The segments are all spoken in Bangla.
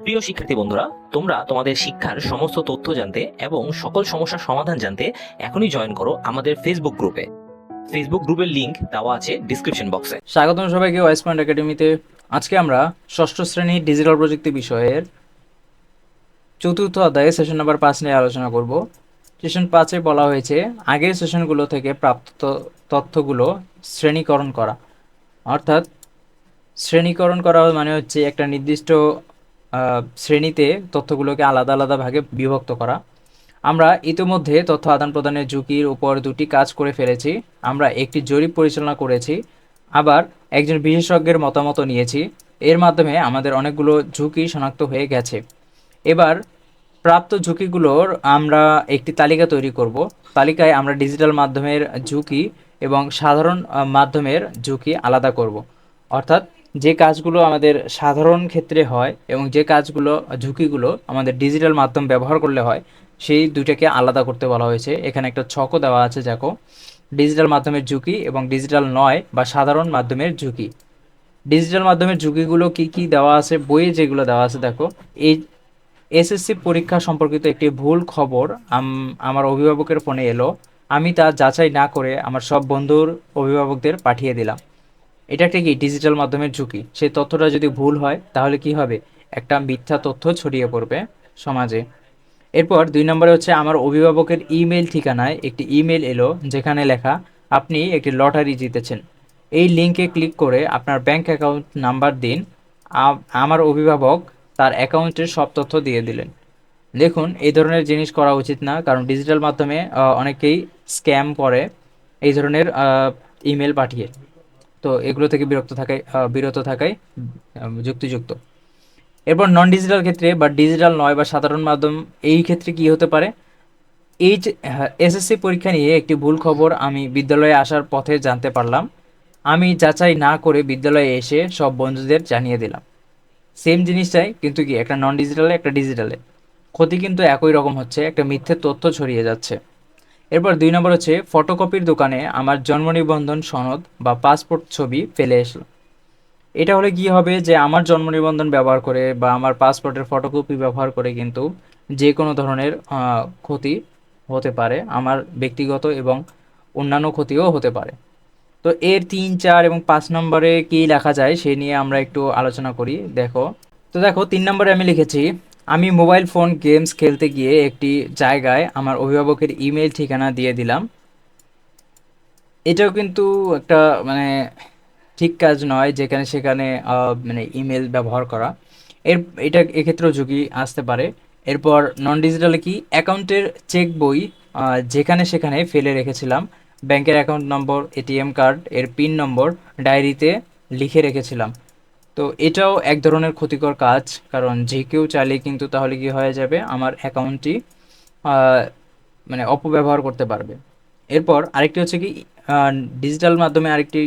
প্রিয় শিক্ষার্থী বন্ধুরা, তোমরা তোমাদের শিক্ষার সমস্ত তথ্য জানতে এবং সকল সমস্যার সমাধান জানতে এখনই জয়েন করো আমাদের ফেসবুক গ্রুপে ফেসবুক গ্রুপের লিংক দেওয়া আছে ডিসক্রিপশন বক্সে স্বাগতম সবাইকে ওয়েস্ট পয়েন্ট একাডেমিতে আজকে আমরা ষষ্ঠ শ্রেণির ডিজিটাল প্রযুক্তি বিষয়ের চতুর্থ অধ্যায়ে সেশন নাম্বার পাঁচ নিয়ে আলোচনা করব। সেশন পাঁচে বলা হয়েছে, আগের সেশনগুলো থেকে প্রাপ্ত তথ্যগুলো শ্রেণীকরণ করা। অর্থাৎ শ্রেণীকরণ করা মানে হচ্ছে একটা নির্দিষ্ট শ্রেণীতে তথ্যগুলোকে আলাদা আলাদা ভাগে বিভক্ত করা। আমরা ইতিমধ্যে তথ্য আদান প্রদানের ঝুঁকির উপর দুটি কাজ করে ফেলেছি। আমরা একটি জরিপ পরিচালনা করেছি, আবার একজন বিশেষজ্ঞের মতামত নিয়েছি। এর মাধ্যমে আমাদের অনেকগুলো ঝুঁকি শনাক্ত হয়ে গেছে। এবার প্রাপ্ত ঝুঁকিগুলোর আমরা একটি তালিকা তৈরি করব। তালিকায় আমরা ডিজিটাল মাধ্যমের ঝুঁকি এবং সাধারণ মাধ্যমের ঝুঁকি আলাদা করব। অর্থাৎ যে কাজগুলো আমাদের সাধারণ ক্ষেত্রে হয় এবং যে কাজগুলো, ঝুঁকিগুলো আমাদের ডিজিটাল মাধ্যম ব্যবহার করলে হয়, সেই দুইটাকে আলাদা করতে বলা হয়েছে। এখানে একটা ছকও দেওয়া আছে, দেখো। ডিজিটাল মাধ্যমের ঝুঁকি এবং ডিজিটাল নয় বা সাধারণ মাধ্যমের ঝুঁকি। ডিজিটাল মাধ্যমের ঝুঁকিগুলো কি কি দেওয়া আছে? বইয়ে যেগুলো দেওয়া আছে, দেখো। এই এসএসসি পরীক্ষা সম্পর্কিত একটি ভুল খবর আমার অভিভাবকের ফোনে এলো। আমি তা যাচাই না করে আমার সব বন্ধুর অভিভাবকদের পাঠিয়ে দিলাম। এটা একটা কি ডিজিটাল মাধ্যমের ঝুঁকি? সেই তথ্যটা যদি ভুল হয়, তাহলে কি হবে? একটা মিথ্যা তথ্য ছড়িয়ে পড়বে সমাজে। এরপর দুই নম্বরে হচ্ছে আমার অভিভাবকের ইমেল ঠিকানায় একটি ইমেল এলো, যেখানে লেখা, আপনি একটি লটারি জিতেছেন। এই লিঙ্কে ক্লিক করে আপনার ব্যাংক অ্যাকাউন্ট নাম্বার দিন। আমার অভিভাবক তার অ্যাকাউন্টের সব তথ্য দিয়ে দিলেন। দেখুন, এই ধরনের জিনিস করা উচিত না, কারণ ডিজিটাল মাধ্যমে অনেকেই স্ক্যাম করে এই ধরনের ইমেল পাঠিয়ে। তো এগুলো থেকে বিরক্ত থাকাই বিরত থাকাই যুক্তিযুক্ত। এরপর নন ডিজিটাল ক্ষেত্রে বা ডিজিটাল নয় বা সাধারণ মাধ্যম, এই ক্ষেত্রে কি হতে পারে? এই যে এসএসসি পরীক্ষা নিয়ে একটি ভুল খবর আমি বিদ্যালয়ে আসার পথে জানতে পারলাম। আমি যাচাই না করে বিদ্যালয়ে এসে সব বন্ধুদের জানিয়ে দিলাম। সেম জিনিসটাই কিন্তু কি, একটা নন ডিজিটালে একটা ডিজিটালে ক্ষতি কিন্তু একই রকম হচ্ছে, একটা মিথ্যে তথ্য ছড়িয়ে যাচ্ছে। এরপর দুই নম্বর হচ্ছে ফটোকপির দোকানে আমার জন্ম নিবন্ধন সনদ বা পাসপোর্ট ছবি ফেলে এসলো। এটা হলে কি হবে যে আমার জন্ম নিবন্ধন ব্যবহার করে বা আমার পাসপোর্টের ফটোকপি ব্যবহার করে কিন্তু যে কোনো ধরনের ক্ষতি হতে পারে, আমার ব্যক্তিগত এবং অন্যান্য ক্ষতিও হতে পারে। তো এর তিন, চার এবং পাঁচ নম্বরে কি লেখা যায় সে নিয়ে আমরা একটু আলোচনা করি, দেখো। তো দেখো, তিন নম্বরে আমি লিখেছি আমি মোবাইল ফোন গেমস খেলতে গিয়ে একটি জায়গায় আমার অভিভাবকের ইমেল ঠিকানা দিয়ে দিলাম। এটাও কিন্তু একটা মানে ঠিক কাজ নয় যেখানে সেখানে মানে ইমেল ব্যবহার করা। এর, এটা এক্ষেত্রেও ঝুঁকি আসতে পারে। এরপর নন ডিজিটালে কি? অ্যাকাউন্টের চেক বই যেখানে সেখানে ফেলে রেখেছিলাম। ব্যাংকের অ্যাকাউন্ট নম্বর এটিএম কার্ড, এর পিন নম্বর, ডায়েরিতে লিখে রেখেছিলাম। তো এটাও এক ধরনের ক্ষতিকর কাজ, কারণ যে কেউ চাইলে কিন্তু তাহলে কি হয়ে যাবে, আমার অ্যাকাউন্টটি মানে অপব্যবহার করতে পারবে। এরপর আরেকটি হচ্ছে কি ডিজিটাল মাধ্যমে আরেকটি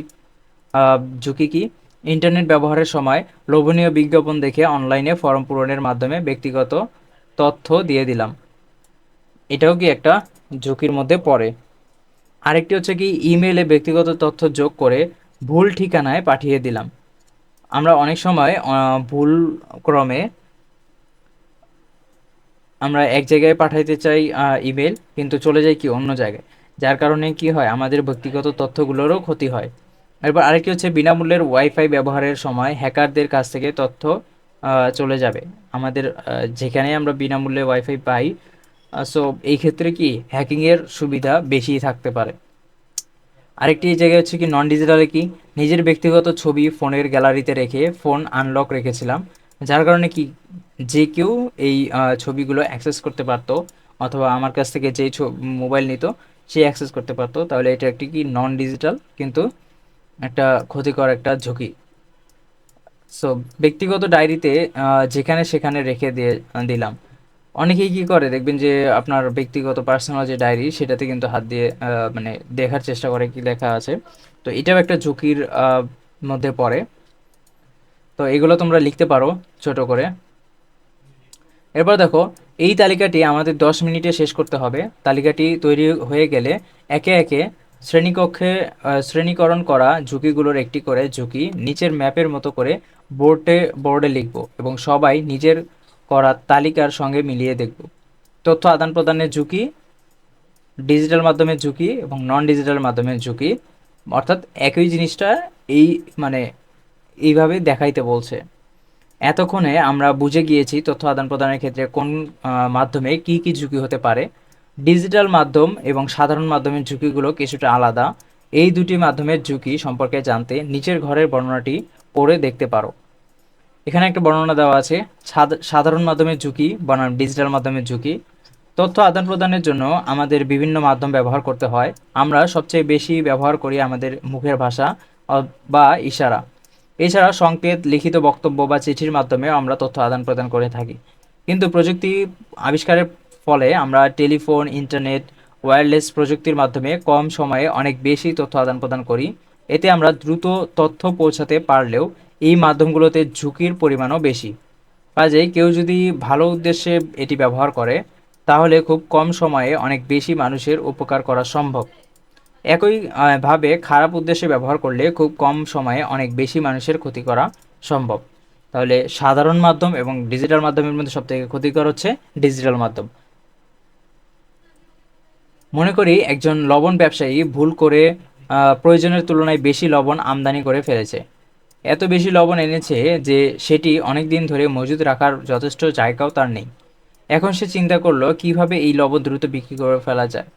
ঝুঁকি কি? ইন্টারনেট ব্যবহারের সময় লোভনীয় বিজ্ঞাপন দেখে অনলাইনে ফর্ম পূরণের মাধ্যমে ব্যক্তিগত তথ্য দিয়ে দিলাম। এটাও কি একটা ঝুঁকির মধ্যে পড়ে। আরেকটি হচ্ছে কি ইমেলে ব্যক্তিগত তথ্য যোগ করে ভুল ঠিকানায় পাঠিয়ে দিলাম। আমরা অনেক সময় ভুল ক্রমে আমরা এক জায়গায় পাঠাইতে চাই ইমেল কিন্তু চলে যায় কি অন্য জায়গায়। যার কারণে কি হয়, আমাদের ব্যক্তিগত তথ্যগুলোরও ক্ষতি হয়। এরপর আরেকটি হচ্ছে বিনামূল্যের ওয়াইফাই ব্যবহারের সময় হ্যাকারদের কাছ থেকে তথ্য চলে যাবে। আমাদের যেখানে আমরা বিনামূল্যে ওয়াইফাই পাই সো এই ক্ষেত্রে কি হ্যাকিংয়ের সুবিধা বেশি থাকতে পারে। আরেকটি জায়গায় হচ্ছে কি নন ডিজিটালে কি? নিজের ব্যক্তিগত ছবি ফোনের গ্যালারিতে রেখে ফোন আনলক রেখেছিলাম। যার কারণে কি যে কেউ এই ছবিগুলো অ্যাক্সেস করতে পারতো অথবা আমার কাছ থেকে যেই মোবাইল নিত, সে অ্যাক্সেস করতে পারতো। তাহলে এটা একটি কি নন ডিজিটাল কিন্তু একটা ক্ষতিকর একটা ঝুঁকি। সো ব্যক্তিগত ডায়েরিতে যেখানে সেখানে রেখে দিয়ে, দিলাম। অনেকেই কি করে? দেখবেন যে আপনার ব্যক্তিগত পার্সোনাল যে ডায়েরি সেটাতে কিন্তু হাত দিয়ে মানে দেখার চেষ্টা করে কি লেখা আছে। তো এটাও একটা ঝুঁকির মধ্যে পড়ে। তো এগুলো তোমরা লিখতে পারো ছোট করে। এরপর দেখো, এই তালিকাটি আমাদের দশ মিনিটে শেষ করতে হবে। তালিকাটি তৈরি হয়ে গেলে একে একে শ্রেণীকক্ষে শ্রেণীকরণ করা ঝুঁকিগুলোর একটি করে ঝুঁকি নিচের ম্যাপের মতো করে বোর্ডে বোর্ডে লিখব এবং সবাই নিজের করা তালিকার সঙ্গে মিলিয়ে দেখব। তথ্য আদান প্রদানের ঝুঁকি, ডিজিটাল মাধ্যমের ঝুঁকি এবং নন ডিজিটাল মাধ্যমের ঝুঁকি, অর্থাৎ একই জিনিসটা এই মানে এইভাবে দেখাইতে বলছে। এতক্ষণে আমরা বুঝে গিয়েছি তথ্য আদান প্রদানের ক্ষেত্রে কোন মাধ্যমে কি কি ঝুঁকি হতে পারে। ডিজিটাল মাধ্যম এবং সাধারণ মাধ্যমের ঝুঁকিগুলো কিছুটা আলাদা। এই দুটি মাধ্যমের ঝুঁকি সম্পর্কে জানতে নিচের ঘরের বর্ণনাটি পড়ে দেখতে পারো। এখানে একটা বর্ণনা দেওয়া আছে, সাধ- সাধারণ মাধ্যমের ঝুঁকি বনাম ডিজিটাল মাধ্যমের ঝুঁকি। তথ্য আদান প্রদানের জন্য আমাদের বিভিন্ন মাধ্যম ব্যবহার করতে হয়। আমরা সবচেয়ে বেশি ব্যবহার করি আমাদের মুখের ভাষা বা ইশারা। এছাড়া সংকেত, লিখিত বক্তব্য বা চিঠির মাধ্যমে আমরা তথ্য আদান প্রদান করে থাকি। কিন্তু প্রযুক্তি আবিষ্কারের ফলে আমরা টেলিফোন, ইন্টারনেট ওয়্যারলেস প্রযুক্তির মাধ্যমে কম সময়ে অনেক বেশি তথ্য আদান প্রদান করি। এতে আমরা দ্রুত তথ্য পৌঁছাতে পারলেও এই মাধ্যমগুলোতে ঝুঁকির পরিমাণও বেশি। কাজেই কেউ যদি ভালো উদ্দেশ্যে এটি ব্যবহার করে তাহলে খুব কম সময়ে অনেক বেশি মানুষের উপকার করা সম্ভব। একই আহ, ভাবে খারাপ উদ্দেশ্যে ব্যবহার করলে খুব কম সময়ে অনেক বেশি মানুষের ক্ষতি করা সম্ভব। তাহলে সাধারণ মাধ্যম এবং ডিজিটাল মাধ্যমের মধ্যে সবথেকে ক্ষতিকর হচ্ছে ডিজিটাল মাধ্যম। মনে করি একজন লবণ ব্যবসায়ী ভুল করে প্রয়োজনের তুলনায় বেশি লবণ আমদানি করে ফেলেছে। এত বেশি লবণ এনেছে যে সেটি অনেক দিন ধরে মজুদ রাখার যথেষ্ট জায়গাও তার নেই। এখন সে চিন্তা করল, কীভাবে এই লবণ দ্রুত বিক্রি করে ফেলা যায়?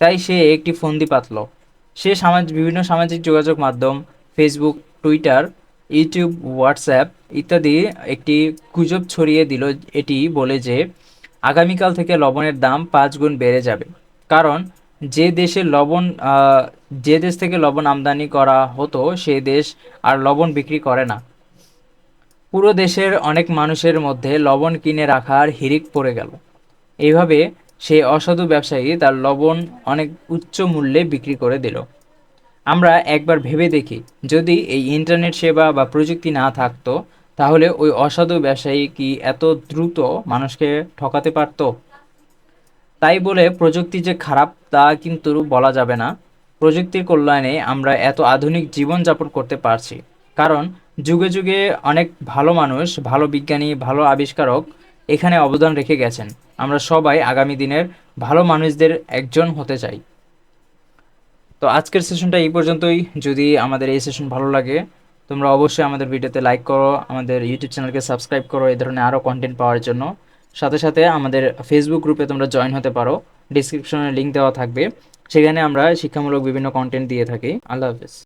তাই সে একটি ফন্দি পাতল। সে সামাজিক বিভিন্ন সামাজিক যোগাযোগ মাধ্যম ফেসবুক টুইটার ইউটিউব হোয়াটসঅ্যাপ ইত্যাদি একটি গুজব ছড়িয়ে দিল এটি বলে যে, আগামীকাল থেকে লবণের দাম পাঁচ গুণ বেড়ে যাবে। কারণ যে দেশে লবণ যে দেশ থেকে লবণ আমদানি করা হতো, সে দেশ আর লবণ বিক্রি করে না। পুরো দেশের অনেক মানুষের মধ্যে লবণ কিনে রাখার হিড়িক পড়ে গেল। এইভাবে সেই অসাধু ব্যবসায়ী তার লবণ অনেক উচ্চ মূল্যে বিক্রি করে দিল। আমরা একবার ভেবে দেখি, যদি এই ইন্টারনেট সেবা বা প্রযুক্তি না থাকতো, তাহলে ওই অসাধু ব্যবসায়ী কি এত দ্রুত মানুষকে ঠকাতে পারতো? তাই বলে প্রযুক্তি যে খারাপ, তা কিন্তু বলা যাবে না। প্রযুক্তির কল্যাণে আমরা এত আধুনিক জীবনযাপন করতে পারছি। কারণ যুগে যুগে অনেক ভালো মানুষ, ভালো বিজ্ঞানী, ভালো আবিষ্কারক এখানে অবদান রেখে গেছেন। আমরা সবাই আগামী দিনের ভালো মানুষদের একজন হতে চাই। তো আজকের সেশনটা এই পর্যন্তই। যদি আমাদের এই সেশন ভালো লাগে, তোমরা অবশ্যই আমাদের ভিডিওতে লাইক করো, আমাদের ইউটিউব চ্যানেলকে সাবস্ক্রাইব করো, এই ধরনের আরও কন্টেন্ট পাওয়ার জন্য। সাথে সাথে আমাদের ফেসবুক গ্রুপে তোমরা জয়েন হতে পারো। ডিসক্রিপশনে লিঙ্ক দেওয়া থাকবে। সেখানে আমরা শিক্ষামূলক বিভিন্ন কন্টেন্ট দিয়ে থাকি। আল্লাহ হাফেজ